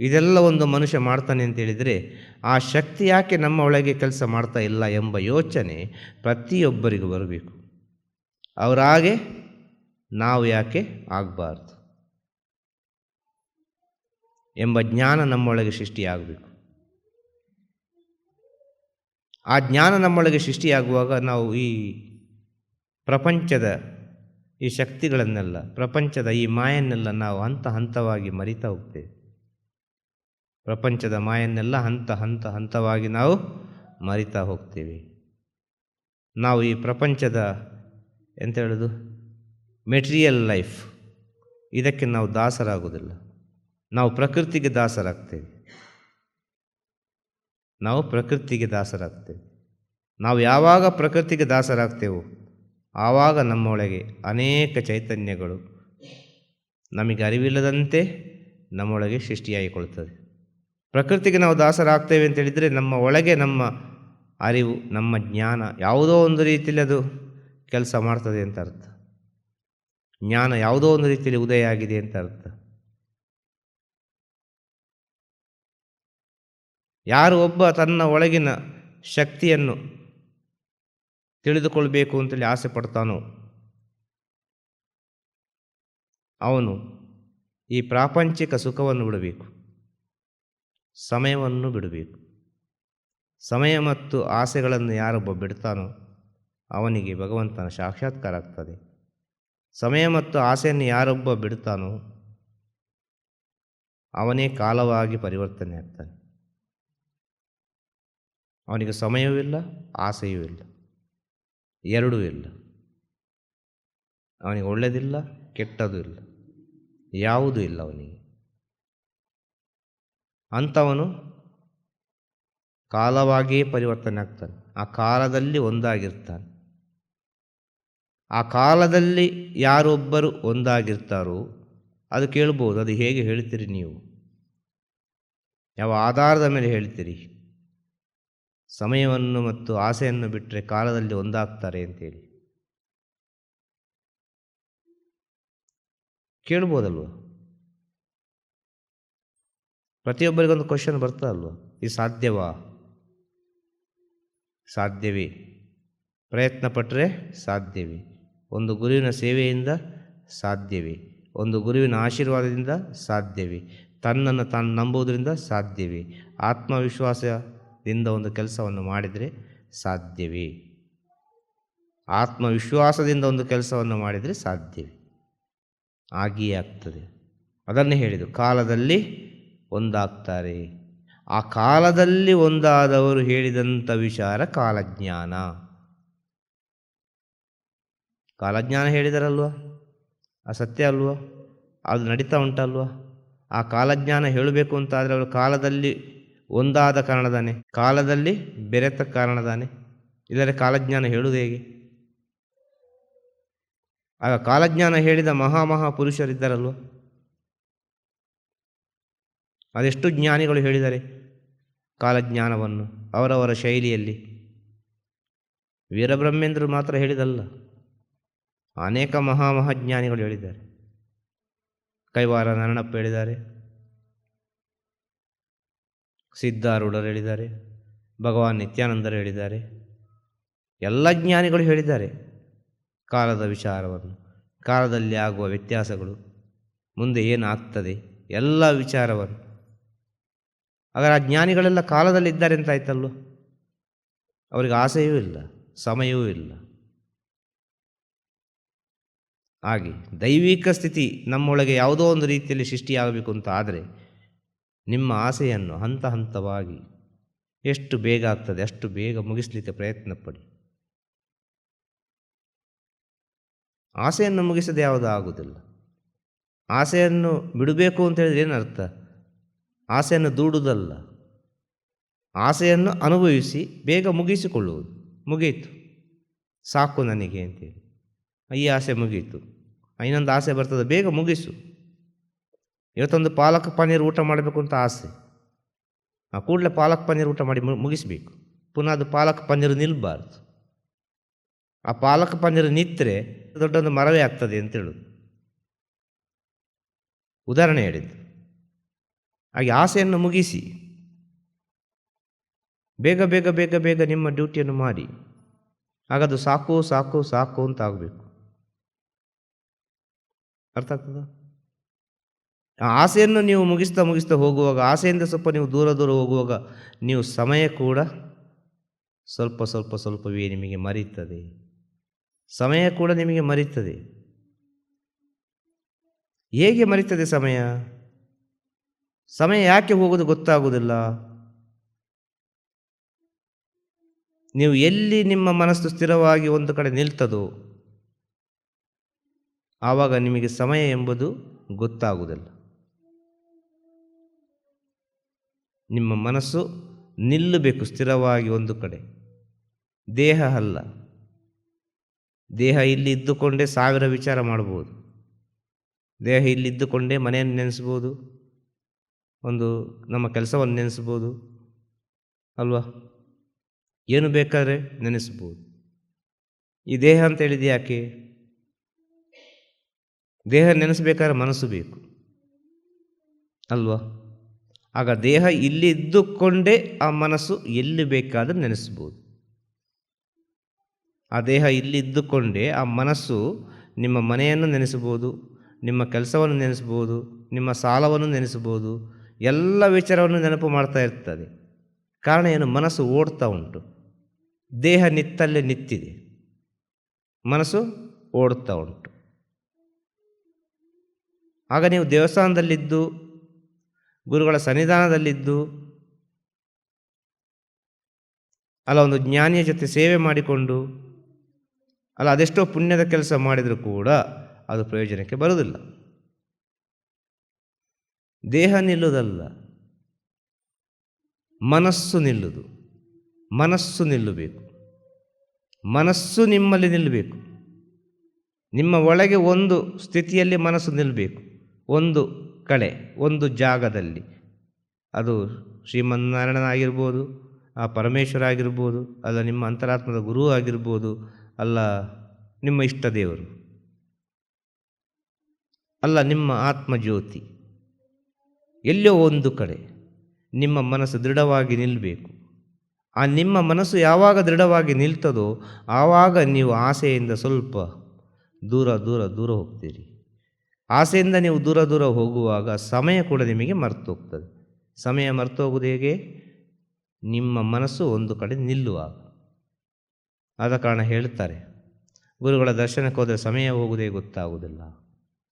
ಇದೆಲ್ಲ ಒಂದು ಮನುಷ್ಯ ಮಾಡ್ತಾನೆ ಅಂತ ಹೇಳಿದರೆ, ಆ ಶಕ್ತಿ ಯಾಕೆ ನಮ್ಮ ಒಳಗೆ ಕೆಲಸ ಮಾಡ್ತಾ ಇಲ್ಲ ಎಂಬ ಯೋಚನೆ ಪ್ರತಿಯೊಬ್ಬರಿಗೂ ಬರಬೇಕು. ಅವರಾಗೆ ನಾವು ಯಾಕೆ ಆಗಬಾರ್ದು? ಎಂಬ ಜ್ಞಾನ ನಮ್ಮೊಳಗೆ ಸೃಷ್ಟಿಯಾಗಬೇಕು. ಆ ಜ್ಞಾನ ನಮ್ಮೊಳಗೆ ಸೃಷ್ಟಿಯಾಗುವಾಗ ನಾವು ಈ ಪ್ರಪಂಚದ ಈ ಶಕ್ತಿಗಳನ್ನೆಲ್ಲ, ಪ್ರಪಂಚದ ಈ ಮಾಯನ್ನೆಲ್ಲ ನಾವು ಹಂತ ಹಂತವಾಗಿ ಮರಿತಾ ಹೋಗ್ತೇವೆ. ಪ್ರಪಂಚದ ಮಾಯನ್ನೆಲ್ಲ ಹಂತ ಹಂತ ಹಂತವಾಗಿ ನಾವು ಮರಿತಾ ಹೋಗ್ತೇವೆ. ನಾವು ಈ ಪ್ರಪಂಚದ ಎಂತ ಹೇಳೋದು? ಮೆಟೀರಿಯಲ್ ಲೈಫ್ ಇದಕ್ಕೆ ನಾವು ದಾಸರಾಗೋದಿಲ್ಲ ನಾವು ಪ್ರಕೃತಿಗೆ ದಾಸರಾಗ್ತೇವೆ. ನಾವು ಪ್ರಕೃತಿಗೆ ದಾಸರಾಗ್ತೇವೆ. ನಾವು ಯಾವಾಗ ಪ್ರಕೃತಿಗೆ ದಾಸರಾಗ್ತೇವೋ ಆವಾಗ ನಮ್ಮೊಳಗೆ ಅನೇಕ ಚೈತನ್ಯಗಳು ನಮಗೆ ಅರಿವಿಲ್ಲದಂತೆ ನಮ್ಮೊಳಗೆ ಸೃಷ್ಟಿಯಾಗಿಕೊಳ್ಳುತ್ತದೆ. ಪ್ರಕೃತಿಗೆ ನಾವು ದಾಸರಾಗ್ತೇವೆ ಅಂತ ಹೇಳಿದರೆ ನಮ್ಮ ಒಳಗೆ ನಮ್ಮ ಅರಿವು, ನಮ್ಮ ಜ್ಞಾನ ಯಾವುದೋ ಒಂದು ರೀತಿಯಲ್ಲಿ ಅದು ಕೆಲಸ ಮಾಡ್ತದೆ ಅಂತ ಅರ್ಥ. ಜ್ಞಾನ ಯಾವುದೋ ಒಂದು ರೀತಿಯಲ್ಲಿ ಉದಯ ಆಗಿದೆ ಅಂತ ಅರ್ಥ. ಯಾರು ಒಬ್ಬ ತನ್ನ ಒಳಗಿನ ಶಕ್ತಿಯನ್ನು ತಿಳಿದುಕೊಳ್ಬೇಕು ಅಂತೇಳಿ ಆಸೆ ಪಡ್ತಾನೋ? ಅವನು ಈ ಪ್ರಾಪಂಚಿಕ ಸುಖವನ್ನು ಬಿಡಬೇಕು. ಸಮಯವನ್ನು ಬಿಡಬೇಕು. ಸಮಯ ಮತ್ತು ಆಸೆಗಳನ್ನು ಯಾರೊಬ್ಬ ಬಿಡ್ತಾನೋ ಅವನಿಗೆ ಭಗವಂತನ ಸಾಕ್ಷಾತ್ಕಾರ ಆಗ್ತದೆ. ಸಮಯ ಮತ್ತು ಆಸೆಯನ್ನು ಯಾರೊಬ್ಬ ಬಿಡ್ತಾನೋ ಅವನೇ ಕಾಲವಾಗಿ ಪರಿವರ್ತನೆ ಆಗ್ತಾನೆ. ಅವನಿಗೆ ಸಮಯವೂ ಇಲ್ಲ, ಆಸೆಯೂ ಇಲ್ಲ. ಎರಡೂ ಇಲ್ಲ. ಅವನಿಗೆ ಒಳ್ಳೆಯದಿಲ್ಲ ಕೆಟ್ಟದು ಇಲ್ಲ. ಯಾವುದೂ ಇಲ್ಲ ಅವನಿಗೆ. ಅಂಥವನು ಕಾಲವಾಗಿಯೇ ಪರಿವರ್ತನೆ ಆಗ್ತಾನೆ. ಆ ಕಾಲದಲ್ಲಿ ಒಂದಾಗಿರ್ತಾನೆ. ಆ ಕಾಲದಲ್ಲಿ ಯಾರೊಬ್ಬರು ಒಂದಾಗಿರ್ತಾರೋ ಅದು ಕೇಳ್ಬೋದು. ಅದು ಹೇಗೆ ಹೇಳ್ತೀರಿ ನೀವು? ಯಾವ ಆಧಾರದ ಮೇಲೆ ಹೇಳ್ತೀರಿ? ಸಮಯವನ್ನು ಮತ್ತು ಆಸೆಯನ್ನು ಬಿಟ್ಟರೆ ಕಾಲದಲ್ಲಿ ಒಂದಾಗ್ತಾರೆ ಅಂತೇಳಿ. ಕೇಳ್ಬೋದಲ್ವ? ಪ್ರತಿಯೊಬ್ಬರಿಗೊಂದು ಕ್ವಶನ್ ಬರ್ತದಲ್ವ? ಈ ಸಾಧ್ಯವಾ? ಸಾಧ್ಯವೇ? ಪ್ರಯತ್ನ ಪಟ್ಟರೆ ಸಾಧ್ಯವೇ. ಒಂದು ಗುರುವಿನ ಸೇವೆಯಿಂದ ಸಾಧ್ಯವೇ. ಒಂದು ಗುರುವಿನ ಆಶೀರ್ವಾದದಿಂದ ಸಾಧ್ಯವೇ. ತನ್ನನ್ನು ತಾನು ನಂಬುವುದರಿಂದ ಸಾಧ್ಯವೇ. ಆತ್ಮವಿಶ್ವಾಸದಿಂದ ಒಂದು ಕೆಲಸವನ್ನು ಮಾಡಿದರೆ ಸಾಧ್ಯವೇ? ಆತ್ಮವಿಶ್ವಾಸದಿಂದ ಒಂದು ಕೆಲಸವನ್ನು ಮಾಡಿದರೆ ಸಾಧ್ಯವೇ? ಆಗಿಯೇ ಆಗ್ತದೆ. ಅದನ್ನು ಹೇಳಿದರು ಕಾಲದಲ್ಲಿ ಒಂದಾಗ್ತಾರೆ. ಆ ಕಾಲದಲ್ಲಿ ಒಂದಾದವರು ಹೇಳಿದಂಥ ವಿಚಾರ ಕಾಲಜ್ಞಾನ. ಕಾಲಜ್ಞಾನ ಹೇಳಿದಾರಲ್ವ? ಆ ಸತ್ಯ ಅಲ್ವಾ? ಅದು ನಡೀತಾ ಉಂಟಲ್ವ? ಆ ಕಾಲಜ್ಞಾನ ಹೇಳಬೇಕು ಅಂತ ಆದರೆ ಅವರು ಕಾಲದಲ್ಲಿ ಒಂದಾದ ಕಾರಣದಾನೆ ಕಾಲದಲ್ಲಿ ಬೆರೆತ ಕಾರಣದಾನೆ ಇಲ್ಲರೆ ಕಾಲಜ್ಞಾನ ಹೇಳುವುದು ಹೇಗೆ? ಆಗ ಕಾಲಜ್ಞಾನ ಹೇಳಿದ ಮಹಾಮಹಾ ಪುರುಷರಿದ್ದಾರಲ್ವ ಅದೆಷ್ಟು ಜ್ಞಾನಿಗಳು ಹೇಳಿದ್ದಾರೆ ಕಾಲಜ್ಞಾನವನ್ನು ಅವರವರ ಶೈಲಿಯಲ್ಲಿ. ವೀರಬ್ರಹ್ಮೇಂದ್ರರು ಮಾತ್ರ ಹೇಳಿದಲ್ಲ. ಅನೇಕ ಮಹಾಮಹಾಜ್ಞಾನಿಗಳು ಹೇಳಿದ್ದಾರೆ. ಕೈವಾರ ನರಣಪ್ಪ ಹೇಳಿದ್ದಾರೆ. ಸಿದ್ಧಾರೂಢರು ಹೇಳಿದ್ದಾರೆ, ಭಗವಾನ್ ನಿತ್ಯಾನಂದರು ಹೇಳಿದ್ದಾರೆ, ಎಲ್ಲ ಜ್ಞಾನಿಗಳು ಹೇಳಿದ್ದಾರೆ. ಕಾಲದ ವಿಚಾರವನ್ನು, ಕಾಲದಲ್ಲಿ ಆಗುವ ವ್ಯತ್ಯಾಸಗಳು, ಮುಂದೆ ಏನಾಗ್ತದೆ, ಎಲ್ಲ ವಿಚಾರವನ್ನು. ಹಾಗಾದ್ರೆ ಆ ಜ್ಞಾನಿಗಳೆಲ್ಲ ಕಾಲದಲ್ಲಿದ್ದಾರೆ ಅಂತ ಆಯ್ತಲ್ವ? ಅವರಿಗೆ ಆಸೆಯೂ ಇಲ್ಲ, ಸಮಯವೂ ಇಲ್ಲ. ಹಾಗೆ ದೈವಿಕ ಸ್ಥಿತಿ ನಮ್ಮೊಳಗೆ ಯಾವುದೋ ಒಂದು ರೀತಿಯಲ್ಲಿ ಸೃಷ್ಟಿಯಾಗಬೇಕು ಅಂತ ಆದರೆ ನಿಮ್ಮ ಆಸೆಯನ್ನು ಹಂತ ಹಂತವಾಗಿ ಎಷ್ಟು ಬೇಗ ಆಗ್ತದೆ, ಅಷ್ಟು ಬೇಗ ಮುಗಿಸಲಿಕ್ಕೆ ಪ್ರಯತ್ನ ಪಡಿ. ಆಸೆಯನ್ನು ಮುಗಿಸದೆ ಯಾವುದು ಆಗುವುದಿಲ್ಲ ಆಸೆಯನ್ನು ಬಿಡಬೇಕು ಅಂತ ಹೇಳಿದ್ರೆ ಏನರ್ಥ ಆಸೆಯನ್ನು ದೂಡುವುದಲ್ಲ ಆಸೆಯನ್ನು ಅನುಭವಿಸಿ ಬೇಗ ಮುಗಿಸಿಕೊಳ್ಳುವುದು. ಮುಗೀತು. ಸಾಕು ನನಗೆ ಅಂತೇಳಿ. ಈ ಆಸೆ ಮುಗೀತು. ಇನ್ನೊಂದು ಆಸೆ ಬರ್ತದೆ, ಬೇಗ ಮುಗಿಸು. ಇವತ್ತೊಂದು ಪಾಲಕ್ ಪನ್ನೀರ್ ಊಟ ಮಾಡಬೇಕು ಅಂತ ಆಸೆ. ಆ ಕೂಡಲೇ ಪಾಲಕ್ ಪನ್ನೀರ್ ಊಟ ಮಾಡಿ ಮುಗಿಸಬೇಕು. ಪುನಃ ಅದು ಪಾಲಕ್ ಪನ್ನೀರ್ ನಿಲ್ಲಬಾರ್ದು ಆ ಪಾಲಕ್ ಪನ್ನೀರ್ ನಿಂತರೆ ದೊಡ್ಡೊಂದು ಮರವೇ ಆಗ್ತದೆ ಅಂತ ಹೇಳುದು. ಉದಾಹರಣೆ ಹೇಳಿದ್ದು. ಹಾಗೆ ಆಸೆಯನ್ನು ಮುಗಿಸಿ. ಬೇಗ ಬೇಗ ಬೇಗ ಬೇಗ ನಿಮ್ಮ ಡ್ಯೂಟಿಯನ್ನು ಮಾಡಿ. ಹಾಗದು ಸಾಕು ಸಾಕು ಸಾಕು ಅಂತ ಆಗಬೇಕು. ಅರ್ಥ ಆಗ್ತದ? ಆಸೆಯನ್ನು ನೀವು ಮುಗಿಸ್ತಾ ಮುಗಿಸ್ತಾ ಹೋಗುವಾಗ, ಆಸೆಯಿಂದ ಸ್ವಲ್ಪ ನೀವು ದೂರ ದೂರ ಹೋಗುವಾಗ, ನೀವು ಸಮಯ ಕೂಡ ಸ್ವಲ್ಪ ಸ್ವಲ್ಪ ಸ್ವಲ್ಪವೇ ನಿಮಗೆ ಮರೀತದೆ. ಸಮಯ ಕೂಡ ನಿಮಗೆ ಮರೀತದೆ. ಹೇಗೆ ಮರೀತದೆ ಸಮಯ? ಸಮಯ ಯಾಕೆ ಹೋಗೋದು ಗೊತ್ತಾಗುವುದಿಲ್ಲ ನೀವು ಎಲ್ಲಿ ನಿಮ್ಮ ಮನಸ್ಸು ಸ್ಥಿರವಾಗಿ ಒಂದು ಕಡೆ ನಿಲ್ತದೋ, ಆವಾಗ ನಿಮಗೆ ಸಮಯ ಎಂಬುದು ಗೊತ್ತಾಗುವುದಿಲ್ಲ ನಿಮ್ಮ ಮನಸ್ಸು ನಿಲ್ಲಬೇಕು ಸ್ಥಿರವಾಗಿ ಒಂದು ಕಡೆ. ದೇಹ ಅಲ್ಲ. ದೇಹ ಇಲ್ಲಿ ಇದ್ದುಕೊಂಡೇ ಸಾವಿರ ವಿಚಾರ ಮಾಡ್ಬೋದು. ದೇಹ ಇಲ್ಲಿ ಇದ್ದುಕೊಂಡೇ ಮನೆಯನ್ನು ನೆನೆಸ್ಬೋದು. ಒಂದು ನಮ್ಮ ಕೆಲಸವನ್ನು ನೆನೆಸ್ಬೋದು. ಅಲ್ವಾ? ಏನು ಬೇಕಾದರೆ ನೆನೆಸ್ಬೋದು. ಈ ದೇಹ ಅಂತ ಹೇಳಿದ ಯಾಕೆ? ದೇಹ ನೆನೆಸ್ಬೇಕಾದ್ರೆ ಮನಸ್ಸು ಬೇಕು. ಅಲ್ವಾ? ಆಗ ದೇಹ ಇಲ್ಲಿ ಇದ್ದುಕೊಂಡೇ ಆ ಮನಸ್ಸು ಎಲ್ಲಿ ಬೇಕಾದರೂ ನೆನೆಸ್ಬೋದು. ಆ ದೇಹ ಇಲ್ಲಿ ಇದ್ದುಕೊಂಡೇ ಆ ಮನಸ್ಸು ನಿಮ್ಮ ಮನೆಯನ್ನು ನೆನೆಸ್ಬೋದು, ನಿಮ್ಮ ಕೆಲಸವನ್ನು ನೆನೆಸ್ಬೋದು, ನಿಮ್ಮ ಸಾಲವನ್ನು ನೆನೆಸ್ಬೋದು, ಎಲ್ಲ ವಿಚಾರವನ್ನು ನೆನಪು ಮಾಡ್ತಾ ಇರ್ತದೆ. ಕಾರಣ ಏನು? ಮನಸ್ಸು ಓಡ್ತಾ ಉಂಟು. ದೇಹ ನಿತ್ತಲ್ಲೇ ನಿತ್ತಿದೆ ಮನಸ್ಸು ಓಡ್ತಾ ಉಂಟು. ಆಗ ನೀವು ದೇವಸ್ಥಾನದಲ್ಲಿದ್ದು ಗುರುಗಳ ಸನ್ನಿಧಾನದಲ್ಲಿದ್ದು ಅಲ್ಲ ಒಂದು ಜ್ಞಾನಿಯ ಜೊತೆ ಸೇವೆ ಮಾಡಿಕೊಂಡು ಅಲ್ಲ ಅದೆಷ್ಟೋ ಪುಣ್ಯದ ಕೆಲಸ ಮಾಡಿದರೂ ಕೂಡ ಅದು ಪ್ರಯೋಜನಕ್ಕೆ ಬರುವುದಿಲ್ಲ. ದೇಹ ನಿಲ್ಲುವುದಲ್ಲ ಮನಸ್ಸು ನಿಲ್ಲುವುದು ಮನಸ್ಸು ನಿಲ್ಲಬೇಕು. ಮನಸ್ಸು ನಿಮ್ಮಲ್ಲಿ ನಿಲ್ಲಬೇಕು. ನಿಮ್ಮ ಒಳಗೆ ಒಂದು ಸ್ಥಿತಿಯಲ್ಲಿ ಮನಸ್ಸು ನಿಲ್ಲಬೇಕು. ಒಂದು ಕಡೆ ಒಂದು ಜಾಗದಲ್ಲಿ. ಅದು ಶ್ರೀಮನ್ನಾರಾಯಣ ಆಗಿರ್ಬೋದು ಆ ಪರಮೇಶ್ವರ ಆಗಿರ್ಬೋದು ಅಲ್ಲ ನಿಮ್ಮ ಅಂತರಾತ್ಮದ ಗುರು ಆಗಿರ್ಬೋದು, ಅಲ್ಲ ನಿಮ್ಮ ಇಷ್ಟ ದೇವರು. ಅಲ್ಲ ನಿಮ್ಮ ಆತ್ಮಜ್ಯೋತಿ. ಎಲ್ಲೋ ಒಂದು ಕಡೆ ನಿಮ್ಮ ಮನಸ್ಸು ದೃಢವಾಗಿ ನಿಲ್ಲಬೇಕು ಆ ನಿಮ್ಮ ಮನಸ್ಸು ಯಾವಾಗ ದೃಢವಾಗಿ ನಿಲ್ತದೋ ಆವಾಗ ನೀವು ಆಸೆಯಿಂದ ಸ್ವಲ್ಪ ದೂರ ದೂರ ದೂರ ಹೋಗ್ತೀರಿ. ಆಸೆಯಿಂದ ನೀವು ದೂರ ದೂರ ಹೋಗುವಾಗ ಸಮಯ ಕೂಡ ನಿಮಗೆ ಮರೆತು ಹೋಗ್ತದೆ ಸಮಯ ಮರೆತು ಹೋಗುವುದು ಹೇಗೆ? ನಿಮ್ಮ ಮನಸ್ಸು ಒಂದು ಕಡೆ ನಿಲ್ಲುವಾಗ. ಆದ ಕಾರಣ ಹೇಳ್ತಾರೆ, ಗುರುಗಳ ದರ್ಶನಕ್ಕೆ ಹೋದರೆ ಸಮಯ ಹೋಗುವುದೇ ಗೊತ್ತಾಗುವುದಿಲ್ಲ.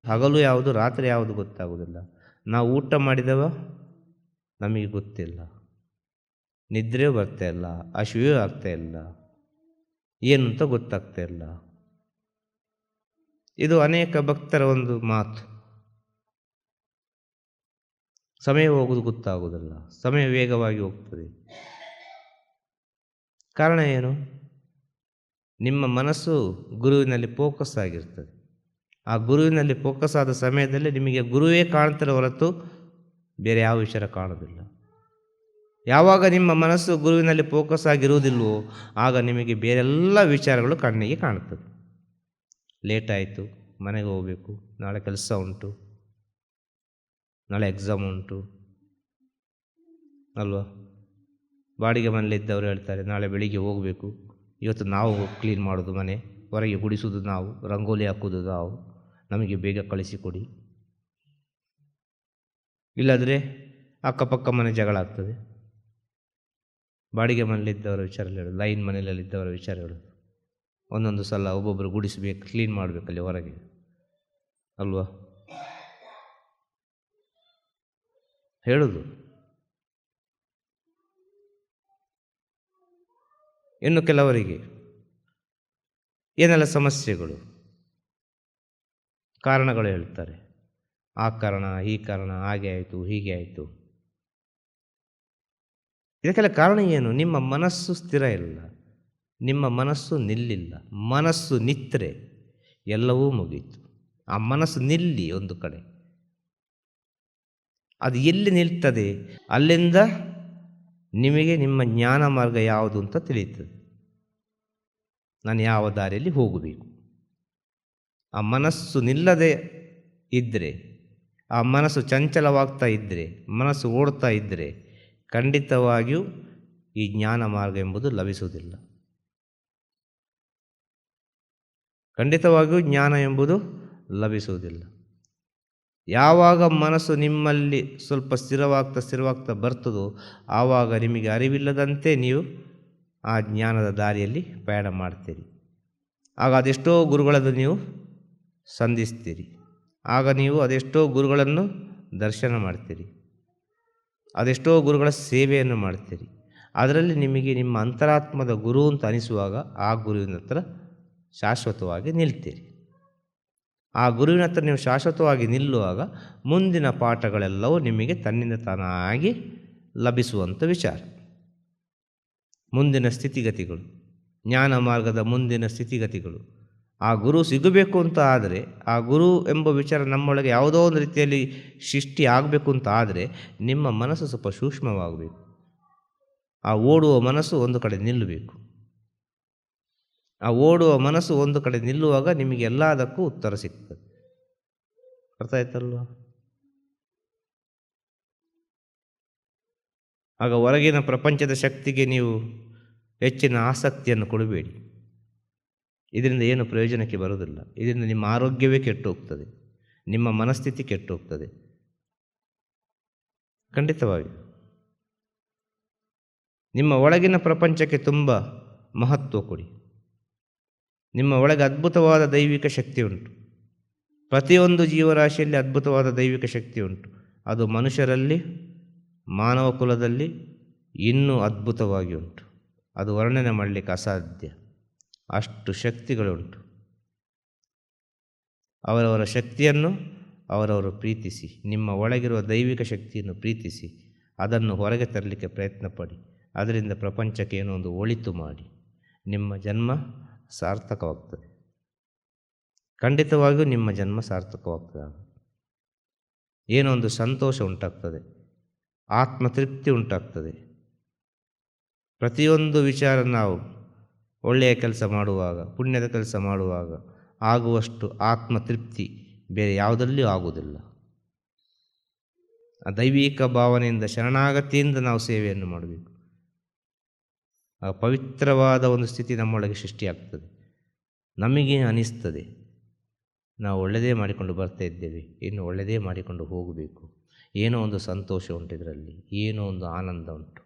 ಹಗಲು ಯಾವುದು, ರಾತ್ರಿ ಯಾವುದು ಗೊತ್ತಾಗುವುದಿಲ್ಲ. ನಾವು ಊಟ ಮಾಡಿದವ? ನಮಗೆ ಗೊತ್ತಿಲ್ಲ. ನಿದ್ರೆಯೂ ಬರ್ತಾ ಇಲ್ಲ ಹಸಿವೆಯೂ ಆಗ್ತಾ ಇಲ್ಲ. ಏನು ಅಂತ ಗೊತ್ತಾಗ್ತಾ ಇಲ್ಲ. ಇದು ಅನೇಕ ಭಕ್ತರ ಒಂದು ಮಾತು. ಸಮಯ ಹೋಗುವುದು ಗೊತ್ತಾಗುವುದಿಲ್ಲ, ಸಮಯ ವೇಗವಾಗಿ ಹೋಗ್ತದೆ. ಕಾರಣ ಏನು? ನಿಮ್ಮ ಮನಸ್ಸು ಗುರುವಿನಲ್ಲಿ ಫೋಕಸ್ ಆಗಿರ್ತದೆ. ಆ ಗುರುವಿನಲ್ಲಿ ಫೋಕಸ್ ಆದ ಸಮಯದಲ್ಲಿ ನಿಮಗೆ ಗುರುವೇ ಕಾಣ್ತಾರೆ ಹೊರತು ಬೇರೆ ಯಾವ ವಿಚಾರ ಕಾಣೋದಿಲ್ಲ. ಯಾವಾಗ ನಿಮ್ಮ ಮನಸ್ಸು ಗುರುವಿನಲ್ಲಿ ಫೋಕಸ್ ಆಗಿರುವುದಿಲ್ವೋ, ಆಗ ನಿಮಗೆ ಬೇರೆಲ್ಲ ವಿಚಾರಗಳು ಕಣ್ಣಿಗೆ ಕಾಣುತ್ತದೆ ಲೇಟ್ ಆಯಿತು, ಮನೆಗೆ ಹೋಗಬೇಕು. ನಾಳೆ ಕೆಲಸ ಉಂಟು. ನಾಳೆ ಎಕ್ಸಾಮ್ ಉಂಟು. ಅಲ್ವಾ? ಬಾಡಿಗೆ ಮನೇಲಿದ್ದವರು ಹೇಳ್ತಾರೆ, ನಾಳೆ ಬೆಳಿಗ್ಗೆ ಹೋಗಬೇಕು. ಇವತ್ತು ನಾವು ಕ್ಲೀನ್ ಮಾಡೋದು ಮನೆ. ಹೊರಗೆ ಗುಡಿಸೋದು ನಾವು, ರಂಗೋಲಿ ಹಾಕೋದು ನಾವು. ನಮಗೆ ಬೇಗ ಕಳಿಸಿಕೊಡಿ. ಇಲ್ಲಾದರೆ ಅಕ್ಕಪಕ್ಕ ಮನೆ ಜಗಳ ಆಗ್ತದೆ. ಬಾಡಿಗೆ ವಿಚಾರ ಹೇಳೋದು ಲೈನ್ ಮನೆಯಲ್ಲಿದ್ದವರ ವಿಚಾರ ಹೇಳೋದು ಒಂದೊಂದು ಸಲ ಒಬ್ಬೊಬ್ಬರು ಗುಡಿಸಬೇಕು ಕ್ಲೀನ್ ಮಾಡಬೇಕಲ್ಲಿ ಹೊರಗೆ. ಅಲ್ವಾ? ಹೇಳುದು? ಇನ್ನು ಕೆಲವರಿಗೆ? ಏನೆಲ್ಲ ಸಮಸ್ಯೆಗಳು? ಕಾರಣಗಳು ಹೇಳ್ತಾರೆ. ಆ ಕಾರಣ, ಈ ಕಾರಣ, ಹಾಗೆ ಆಯಿತು, ಹೀಗೆ ಆಯಿತು. ಇದಕ್ಕೆಲ್ಲ ಕಾರಣ ಏನು? ನಿಮ್ಮ ಮನಸ್ಸು ಸ್ಥಿರ ಇಲ್ಲ. ನಿಮ್ಮ ಮನಸ್ಸು ನಿಲ್ಲಿಲ್ಲ, ಮನಸ್ಸು ನಿತ್ತರೆ ಎಲ್ಲವೂ ಮುಗೀತು. ಆ ಮನಸ್ಸು ನಿಲ್ಲಿ ಒಂದು ಕಡೆ. ಅದು ಎಲ್ಲಿ ನಿಲ್ತದೆ? ಅಲ್ಲಿಂದ ನಿಮಗೆ ನಿಮ್ಮ ಜ್ಞಾನ ಮಾರ್ಗ ಯಾವುದು ಅಂತ ತಿಳಿಯುತ್ತದೆ. ನಾನು ಯಾವ ದಾರಿಯಲ್ಲಿ ಹೋಗಬೇಕು? ಆ ಮನಸ್ಸು ನಿಲ್ಲದೆ ಇದ್ದರೆ ಆ ಮನಸ್ಸು ಚಂಚಲವಾಗ್ತಾ ಇದ್ದರೆ ಮನಸ್ಸು ಓಡ್ತಾ ಇದ್ದರೆ ಖಂಡಿತವಾಗಿಯೂ ಈ ಜ್ಞಾನ ಮಾರ್ಗ ಎಂಬುದು ಲಭಿಸುವುದಿಲ್ಲ. ಖಂಡಿತವಾಗಿಯೂ ಜ್ಞಾನ ಎಂಬುದು ಲಭಿಸುವುದಿಲ್ಲ. ಯಾವಾಗ ಮನಸ್ಸು ನಿಮ್ಮಲ್ಲಿ ಸ್ವಲ್ಪ ಸ್ಥಿರವಾಗ್ತಾ ಸ್ಥಿರವಾಗ್ತಾ ಬರ್ತದೋ ಆವಾಗ ನಿಮಗೆ ಅರಿವಿಲ್ಲದಂತೆ ನೀವು ಆ ಜ್ಞಾನದ ದಾರಿಯಲ್ಲಿ ಪ್ರಯಾಣ ಮಾಡ್ತೀರಿ. ಆಗ ಅದೆಷ್ಟೋ ಗುರುಗಳನ್ನು ನೀವು ಸಂಧಿಸ್ತೀರಿ. ಆಗ ನೀವು ಅದೆಷ್ಟೋ ಗುರುಗಳನ್ನು ದರ್ಶನ ಮಾಡ್ತೀರಿ. ಅದೆಷ್ಟೋ ಗುರುಗಳ ಸೇವೆಯನ್ನು ಮಾಡ್ತೀರಿ. ಅದರಲ್ಲಿ ನಿಮಗೆ ನಿಮ್ಮ ಅಂತರಾತ್ಮದ ಗುರು ಅಂತ ಅನಿಸುವಾಗ ಆ ಗುರುವಿನ ಹತ್ರ ಶಾಶ್ವತವಾಗಿ ನಿಲ್ತೀರಿ. ಆ ಗುರುವಿನ ಹತ್ರ ನೀವು ಶಾಶ್ವತವಾಗಿ ನಿಲ್ಲುವಾಗ ಮುಂದಿನ ಪಾಠಗಳೆಲ್ಲವೂ ನಿಮಗೆ ತನ್ನಿಂದ ತಾನಾಗಿ ಲಭಿಸುವಂಥ ವಿಚಾರ. ಮುಂದಿನ ಸ್ಥಿತಿಗತಿಗಳು, ಜ್ಞಾನ ಮಾರ್ಗದ ಮುಂದಿನ ಸ್ಥಿತಿಗತಿಗಳು. ಆ ಗುರು ಸಿಗಬೇಕು ಅಂತ ಆದರೆ, ಆ ಗುರು ಎಂಬ ವಿಚಾರ ನಮ್ಮೊಳಗೆ ಯಾವುದೋ ಒಂದು ರೀತಿಯಲ್ಲಿ ಸೃಷ್ಟಿ ಆಗಬೇಕು ಅಂತ ಆದರೆ ನಿಮ್ಮ ಮನಸ್ಸು ಸ್ವಲ್ಪ ಸೂಕ್ಷ್ಮವಾಗಬೇಕು. ಆ ಓಡುವ ಮನಸ್ಸು ಒಂದು ಕಡೆ ನಿಲ್ಲಬೇಕು. ಆ ಓಡುವ ಮನಸ್ಸು ಒಂದು ಕಡೆ ನಿಲ್ಲುವಾಗ ನಿಮಗೆ ಎಲ್ಲದಕ್ಕೂ ಉತ್ತರ ಸಿಗ್ತದೆ. ಅರ್ಥ ಆಯ್ತಲ್ವ? ಆಗ ಹೊರಗಿನ ಪ್ರಪಂಚದ ಶಕ್ತಿಗೆ ನೀವು ಹೆಚ್ಚಿನ ಆಸಕ್ತಿಯನ್ನು ಕೊಡಬೇಡಿ. ಇದರಿಂದ ಏನು ಪ್ರಯೋಜನಕ್ಕೆ ಬರುವುದಿಲ್ಲ. ಇದರಿಂದ ನಿಮ್ಮ ಆರೋಗ್ಯವೇ ಕೆಟ್ಟು ಹೋಗ್ತದೆ ನಿಮ್ಮ ಮನಸ್ಥಿತಿ ಕೆಟ್ಟು ಹೋಗ್ತದೆ ಖಂಡಿತವಾಗಿ. ನಿಮ್ಮ ಒಳಗಿನ ಪ್ರಪಂಚಕ್ಕೆ ತುಂಬ ಮಹತ್ವ ಕೊಡಿ. ನಿಮ್ಮ ಒಳಗೆ ಅದ್ಭುತವಾದ ದೈವಿಕ ಶಕ್ತಿ ಉಂಟು. ಪ್ರತಿಯೊಂದು ಜೀವರಾಶಿಯಲ್ಲಿ ಅದ್ಭುತವಾದ ದೈವಿಕ ಶಕ್ತಿ ಉಂಟು. ಅದು ಮನುಷ್ಯರಲ್ಲಿ, ಮಾನವ ಕುಲದಲ್ಲಿ ಇನ್ನೂ ಅದ್ಭುತವಾಗಿ ಉಂಟು. ಅದು ವರ್ಣನೆ ಮಾಡಲಿಕ್ಕೆ ಅಸಾಧ್ಯ. ಅಷ್ಟು ಶಕ್ತಿಗಳುಂಟು. ಅವರವರ ಶಕ್ತಿಯನ್ನು ಅವರವರು ಪ್ರೀತಿಸಿ, ನಿಮ್ಮ ಒಳಗಿರುವ ದೈವಿಕ ಶಕ್ತಿಯನ್ನು ಪ್ರೀತಿಸಿ, ಅದನ್ನು ಹೊರಗೆ ತರಲಿಕ್ಕೆ ಪ್ರಯತ್ನ ಪಡಿ ಅದರಿಂದ ಪ್ರಪಂಚಕ್ಕೆ ಏನೋ ಒಂದು ಒಳಿತು ಮಾಡಿ. ನಿಮ್ಮ ಜನ್ಮ ಸಾರ್ಥಕವಾಗ್ತದೆ. ಖಂಡಿತವಾಗಿಯೂ ನಿಮ್ಮ ಜನ್ಮ ಸಾರ್ಥಕವಾಗ್ತದೆ. ಏನೋ ಒಂದು ಸಂತೋಷ ಉಂಟಾಗ್ತದೆ. ಆತ್ಮತೃಪ್ತಿ ಉಂಟಾಗ್ತದೆ. ಪ್ರತಿಯೊಂದು ವಿಚಾರ ನಾವು ಒಳ್ಳೆಯ ಕೆಲಸ ಮಾಡುವಾಗ, ಪುಣ್ಯದ ಕೆಲಸ ಮಾಡುವಾಗ ಆಗುವಷ್ಟು ಆತ್ಮತೃಪ್ತಿ ಬೇರೆ ಯಾವುದರಲ್ಲಿಯೂ ಆಗುವುದಿಲ್ಲ. ಆ ದೈವಿಕ ಭಾವನೆಯಿಂದ, ಶರಣಾಗತಿಯಿಂದ ನಾವು ಸೇವೆಯನ್ನು ಮಾಡಬೇಕು. ಪವಿತ್ರವಾದ ಒಂದು ಸ್ಥಿತಿ ನಮ್ಮೊಳಗೆ ಸೃಷ್ಟಿಯಾಗ್ತದೆ. ನಮಗೆ ಅನಿಸ್ತದೆ. ನಾವು ಒಳ್ಳೆಯದೇ ಮಾಡಿಕೊಂಡು ಬರ್ತಾ ಇದ್ದೇವೆ. ಇನ್ನು ಒಳ್ಳೆಯದೇ ಮಾಡಿಕೊಂಡು ಹೋಗಬೇಕು. ಏನೋ ಒಂದು ಸಂತೋಷ ಉಂಟು ಇದರಲ್ಲಿ. ಏನೋ ಒಂದು ಆನಂದ ಉಂಟು.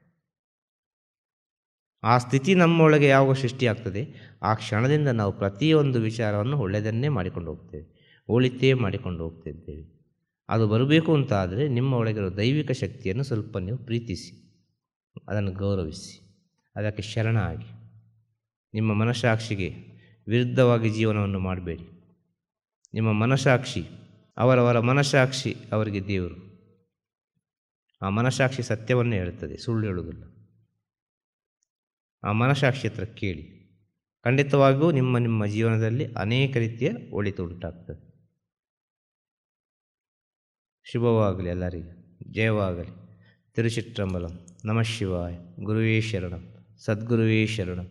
ಆ ಸ್ಥಿತಿ ನಮ್ಮೊಳಗೆ ಯಾವಾಗ ಸೃಷ್ಟಿಯಾಗ್ತದೆ? ಆ ಕ್ಷಣದಿಂದ ನಾವು ಪ್ರತಿಯೊಂದು ವಿಚಾರವನ್ನು ಒಳ್ಳೆಯದನ್ನೇ ಮಾಡಿಕೊಂಡು ಹೋಗ್ತೇವೆ. ಒಳಿತೇ ಮಾಡಿಕೊಂಡು ಹೋಗ್ತಿದ್ದೇವೆ. ಅದು ಬರಬೇಕು ಅಂತ ಆದರೆ ನಿಮ್ಮ ಒಳಗಿರೋ ದೈವಿಕ ಶಕ್ತಿಯನ್ನು ಸ್ವಲ್ಪ ನೀವು ಪ್ರೀತಿಸಿ. ಅದನ್ನು ಗೌರವಿಸಿ. ಅದಕ್ಕೆ ಶರಣ ಆಗಿ ನಿಮ್ಮ ಮನಸಾಕ್ಷಿಗೆ ವಿರುದ್ಧವಾಗಿ ಜೀವನವನ್ನು ಮಾಡಬೇಡಿ. ನಿಮ್ಮ ಮನಸಾಕ್ಷಿ ಅವರವರ ಮನಸಾಕ್ಷಿ ಅವರಿಗೆ ದೇವರು. ಆ ಮನಸಾಕ್ಷಿ ಸತ್ಯವನ್ನೇ ಹೇಳುತ್ತದೆ, ಸುಳ್ಳು ಹೇಳುವುದಿಲ್ಲ. ಆ ಮನಸಾಕ್ಷಿ ಹತ್ರ ಕೇಳಿ. ಖಂಡಿತವಾಗಿಯೂ ನಿಮ್ಮ ನಿಮ್ಮ ಜೀವನದಲ್ಲಿ ಅನೇಕ ರೀತಿಯ ಒಳಿತು ಉಂಟಾಗ್ತದೆ. ಶುಭವಾಗಲಿ ಎಲ್ಲರಿಗೂ. ಜಯವಾಗಲಿ. ತಿರುಚಿಟ್ರಂಬಲಂ. ನಮಃ ಶಿವಾಯ. ಗುರುವೇ ಶರಣಂ. ಸದ್ಗುರುವೇ ಶರಣಂ